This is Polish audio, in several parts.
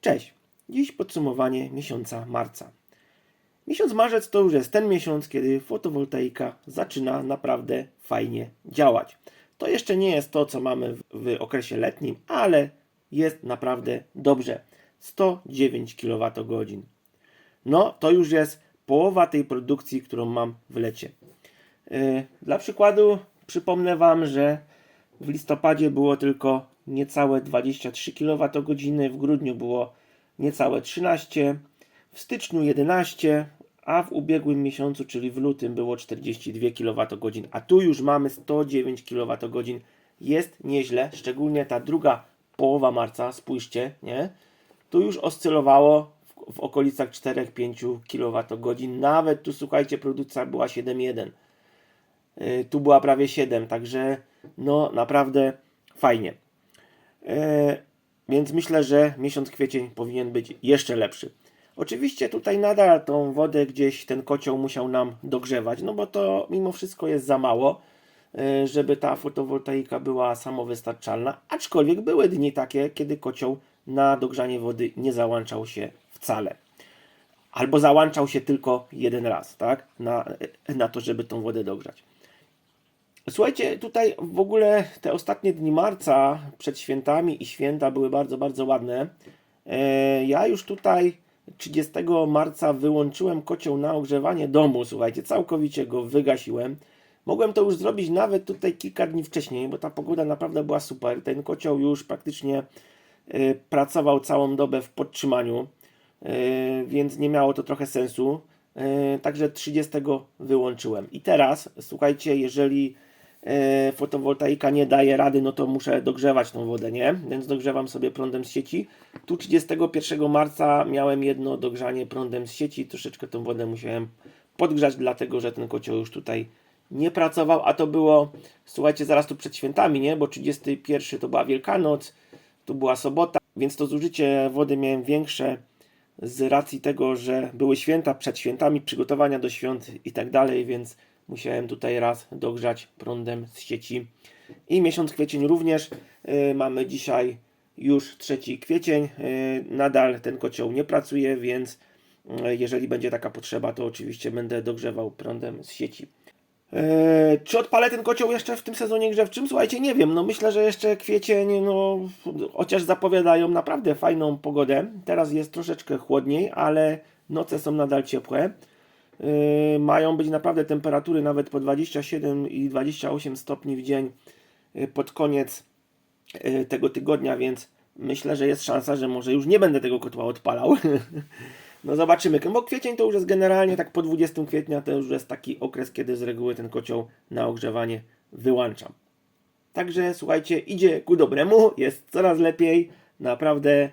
Cześć! Dziś podsumowanie miesiąca marca. Miesiąc marzec to już jest ten miesiąc, kiedy fotowoltaika zaczyna naprawdę fajnie działać. To jeszcze nie jest to, co mamy w, okresie letnim, ale jest naprawdę dobrze. 109 kWh. No, to już jest połowa tej produkcji, którą mam w lecie. Yy, Dla przykładu przypomnę Wam, że w listopadzie było tylko niecałe 23 kWh, w grudniu było niecałe 13, w styczniu 11, a w ubiegłym miesiącu, czyli w lutym było 42 kWh, a tu już mamy 109 kWh. Jest nieźle, szczególnie ta druga połowa marca, spójrzcie, nie? Tu już oscylowało w, w okolicach 4-5 kWh, nawet tu słuchajcie, produkcja była 7,1. Y, tu była prawie 7, także no naprawdę fajnie. E, Więc myślę, że miesiąc kwiecień powinien być jeszcze lepszy. Oczywiście tutaj nadal tą wodę gdzieś ten kocioł musiał nam dogrzewać, no bo to mimo wszystko jest za mało, e, żeby ta fotowoltaika była samowystarczalna. Aczkolwiek były dni takie, kiedy kocioł na dogrzanie wody nie załączał się wcale. Albo załączał się tylko jeden raz, tak? Na, na to, żeby tą wodę dogrzać. Słuchajcie, tutaj w ogóle te ostatnie dni marca przed świętami i święta były bardzo, bardzo ładne. E, Ja już tutaj 30 marca wyłączyłem kocioł na ogrzewanie domu, słuchajcie, całkowicie go wygasiłem. Mogłem to już zrobić nawet tutaj kilka dni wcześniej, bo ta pogoda naprawdę była super. Ten kocioł już praktycznie e, pracował całą dobę w podtrzymaniu, e, więc nie miało to trochę sensu. Także 30 wyłączyłem. I teraz, słuchajcie, jeżeli fotowoltaika nie daje rady, no to muszę dogrzewać tą wodę, nie? Więc dogrzewam sobie prądem z sieci. Tu 31 marca miałem jedno dogrzanie prądem z sieci, troszeczkę tą wodę musiałem podgrzać, dlatego że ten kocioł już tutaj nie pracował, a to było, słuchajcie, zaraz tu przed świętami, nie? Bo 31 to była Wielkanoc, tu była sobota, więc to zużycie wody miałem większe z racji tego, że były święta, przed świętami, przygotowania do świąt i tak dalej, więc musiałem tutaj raz dogrzać prądem z sieci. I miesiąc kwiecień również. Yy, mamy dzisiaj już 3 kwiecień. Yy, nadal ten kocioł nie pracuje, więc yy, jeżeli będzie taka potrzeba, to oczywiście będę dogrzewał prądem z sieci. Czy odpalę ten kocioł jeszcze w tym sezonie grzewczym? Słuchajcie, nie wiem. No myślę, że jeszcze kwiecień, no chociaż zapowiadają naprawdę fajną pogodę. Teraz jest troszeczkę chłodniej, ale noce są nadal ciepłe. Eee, mają być naprawdę temperatury nawet po 27 i 28 stopni w dzień e, pod koniec e, tego tygodnia, więc myślę, że jest szansa, że może już nie będę tego kotła odpalał. No zobaczymy, bo kwiecień to już jest generalnie tak po 20 kwietnia to już jest taki okres, kiedy z reguły ten kocioł na ogrzewanie wyłączam. Także słuchajcie, idzie ku dobremu, jest coraz lepiej, naprawdę.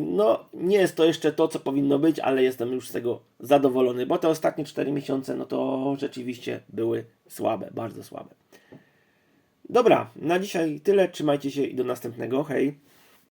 No, nie jest to jeszcze to, co powinno być, ale jestem już z tego zadowolony, bo te ostatnie 4 miesiące, no to rzeczywiście były słabe, bardzo słabe. Dobra, na dzisiaj tyle. Trzymajcie się i do następnego. Hej.